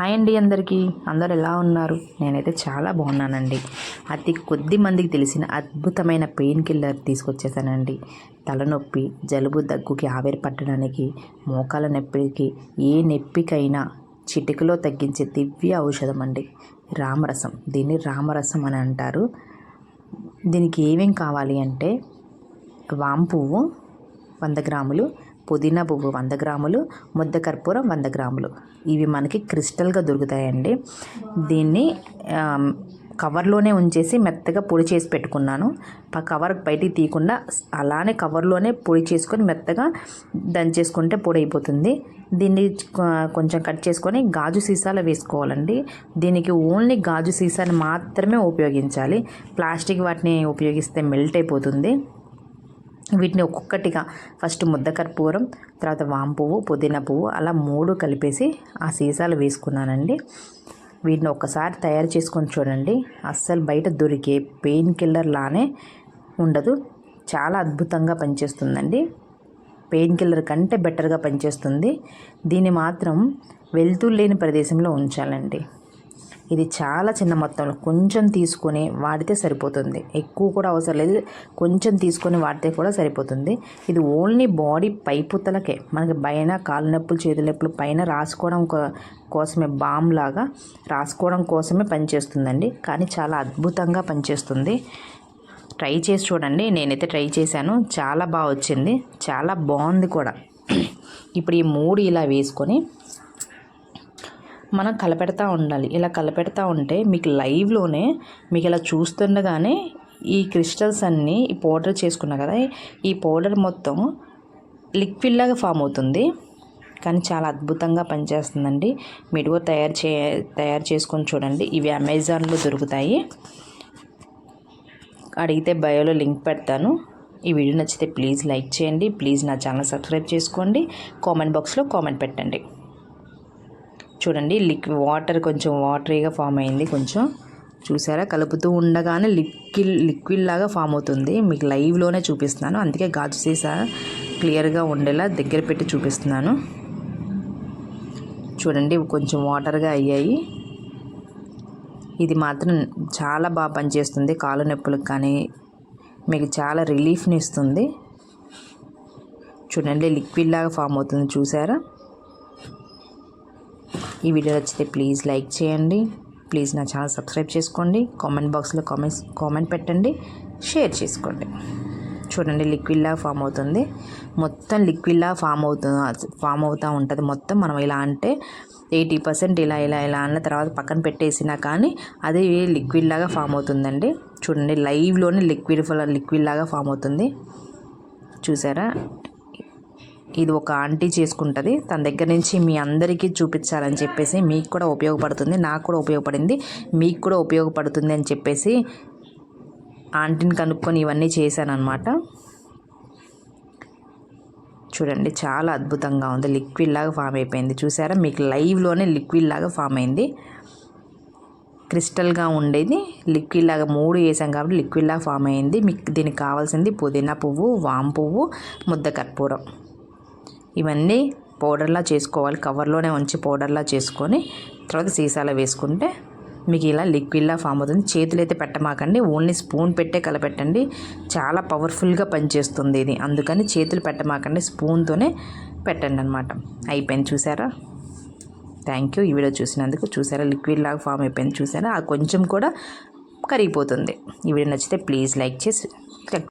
Hi అండి అందరికీ. అందరు ఎలా ఉన్నారు? నేనైతే చాలా బాగున్నానండి. అతి కొద్ది మందికి తెలిసిన అద్భుతమైన పెయిన్ కిల్లర్ తీసుకొచ్చేసానండి. తలనొప్పి జలుబు దగ్గుకి ఆవిరి పట్టడానికి మోకాల నొప్పికి ఏ నొప్పికైనా చిటికలో తగ్గించే దివ్య ఔషధం అండి రామరసం. దీన్ని రామరసం అని అంటారు. దీనికి ఏమేం కావాలి అంటే వాంపువ్వు వంద గ్రాములు పుదీనా పువ్వు వంద గ్రాములు ముద్ద కర్పూరం వంద గ్రాములు. ఇవి మనకి క్రిస్టల్గా దొరుకుతాయండి. దీన్ని కవర్లోనే ఉంచేసి మెత్తగా పొడి చేసి పెట్టుకున్నాను. ఆ కవర్ బయటికి తీయకుండా అలానే కవర్లోనే పొడి చేసుకొని మెత్తగా దంచేసుకుంటే పొడి అయిపోతుంది దీన్ని కొంచెం కట్ చేసుకొని గాజు సీసాలో వేసుకోవాలండి. దీనికి ఓన్లీ గాజు సీసాని మాత్రమే ఉపయోగించాలి. ప్లాస్టిక్ వాటిని ఉపయోగిస్తే మెల్ట్ అయిపోతుంది. వీటిని ఒక్కొక్కటిగా ఫస్ట్ ముద్ద కర్పూరం తర్వాత వాం పువ్వు పుదీనా పువ్వు అలా మూడు కలిపేసి ఆ సీసాలు వేసుకున్నానండి. వీటిని ఒక్కసారి తయారు చేసుకొని చూడండి. అస్సలు బయట దొరికే పెయిన్ కిల్లర్ లానే ఉండదు. చాలా అద్భుతంగా పనిచేస్తుందండి. పెయిన్ కిల్లర్ కంటే బెటర్గా పనిచేస్తుంది. దీన్ని మాత్రం వెళ్తురు లేని ప్రదేశంలో ఉంచాలండి. ఇది చాలా చిన్న మొత్తంలో కొంచెం తీసుకొని వాడితే సరిపోతుంది. ఎక్కువ కూడా అవసరం లేదు. కొంచెం తీసుకొని వాడితే కూడా సరిపోతుంది. ఇది ఓన్లీ బాడీ పైపుతలకే. మనకి పైన కాలు నొప్పులు చేతుల నొప్పులు పైన రాసుకోవడం కో- కోసమే బామ్ లాగా రాసుకోవడం కోసమే పనిచేస్తుందండి. కానీ చాలా అద్భుతంగా పనిచేస్తుంది. ట్రై చేసి చూడండి. నేనైతే ట్రై చేశాను. చాలా బాగా వచ్చింది. చాలా బాగుంది కూడా. ఇప్పుడు ఈ మూడు ఇలా వేసుకొని మనం కలపెడతా ఉండాలి. ఇలా కలపెడతా ఉంటే మీకు లైవ్లోనే మీకు ఇలా చూస్తుండగానే ఈ క్రిస్టల్స్ అన్నీ ఈ పౌడర్ చేసుకున్నా కదా ఈ పౌడర్ మొత్తం లిక్విడ్ లాగా ఫామ్ అవుతుంది. కానీ చాలా అద్భుతంగా పనిచేస్తుందండి. మీరు తయారు చే తయారు చేసుకొని చూడండి. ఇవి అమెజాన్లో దొరుకుతాయి. అడిగితే బయోలో లింక్ పెడతాను. ఈ వీడియో నచ్చితే ప్లీజ్ లైక్ చేయండి. ప్లీజ్ నా ఛానల్ సబ్స్క్రైబ్ చేసుకోండి. కామెంట్ బాక్స్లో కామెంట్ పెట్టండి. చూడండి లిక్ వాటర్ కొంచెం వాటరీగా ఫామ్ అయింది కొంచెం చూసారా? కలుపుతూ ఉండగానే లిక్విడ్ లిక్విడ్ లాగా ఫామ్ అవుతుంది. మీకు లైవ్లోనే చూపిస్తున్నాను. అందుకే గాజు సీసా క్లియర్గా ఉండేలా దగ్గర పెట్టి చూపిస్తున్నాను. చూడండి కొంచెం వాటర్గా అయ్యాయి. ఇది మాత్రం చాలా బాగా పనిచేస్తుంది. కాలు నొప్పులకు కానీ మీకు చాలా రిలీఫ్ని ఇస్తుంది. చూడండి లిక్విడ్ లాగా ఫామ్ అవుతుంది. చూసారా? ఈ వీడియో నచ్చితే ప్లీజ్ లైక్ చేయండి. ప్లీజ్ నా ఛానల్ సబ్స్క్రైబ్ చేసుకోండి. కామెంట్ బాక్స్లో కామెంట్స్ కామెంట్ పెట్టండి. షేర్ చేసుకోండి. చూడండి లిక్విడ్లా ఫామ్ అవుతుంది. మొత్తం లిక్విడ్లా ఫామ్ అవుతుంది ఫామ్ అవుతూ ఉంటుంది. మొత్తం మనం ఇలా అంటే ఎయిటీ పర్సెంట్ ఇలా ఇలా ఇలా అన్న తర్వాత పక్కన పెట్టేసినా కానీ అది లిక్విడ్ లాగా ఫామ్ అవుతుందండి. చూడండి లైవ్లోనే లిక్విడ్ లిక్విడ్ లాగా ఫామ్ అవుతుంది. చూసారా? ఇది ఒక ఆంటీ చేసుకుంటుంది. తన దగ్గర నుంచి మీ అందరికీ చూపించాలని చెప్పేసి మీకు కూడా ఉపయోగపడుతుంది నాకు కూడా ఉపయోగపడింది మీకు కూడా ఉపయోగపడుతుంది అని చెప్పేసి ఆంటీని కనుక్కొని ఇవన్నీ చేశాను చూడండి చాలా అద్భుతంగా ఉంది. లిక్విడ్ లాగా ఫామ్ అయిపోయింది. చూసారా? మీకు లైవ్లోనే లిక్విడ్ లాగా ఫామ్ అయింది. క్రిస్టల్గా ఉండేది. లిక్విడ్ లాగా మూడు వేసాం కాబట్టి లిక్విడ్ లాగా ఫామ్ అయింది. మీకు దీనికి కావాల్సింది పుదీనా పువ్వు వామ్ పువ్వు ముద్ద కర్పూరం ఇవన్నీ పౌడర్లా చేసుకోవాలి. కవర్లోనే ఉంచి పౌడర్లా చేసుకొని తర్వాత సీసాలో వేసుకుంటే మీకు ఇలా లిక్విడ్లా ఫామ్ అవుతుంది. చేతులు అయితే పెట్టమాకండి. ఓన్లీ స్పూన్ పెట్టే కలపెట్టండి. చాలా పవర్ఫుల్గా పనిచేస్తుంది ఇది. అందుకని చేతులు పెట్టమాకండి. స్పూన్తోనే పెట్టండి అనమాట అయిపోయింది చూసారా? Thank you. ఈ వీడియో చూసినందుకు చూసారా? లిక్విడ్ లాగా ఫామ్ అయిపోయింది చూసారా? ఆ కొంచెం కూడా కరిగిపోతుంది. ఈ వీడియో నచ్చితే ప్లీజ్ లైక్ చేసి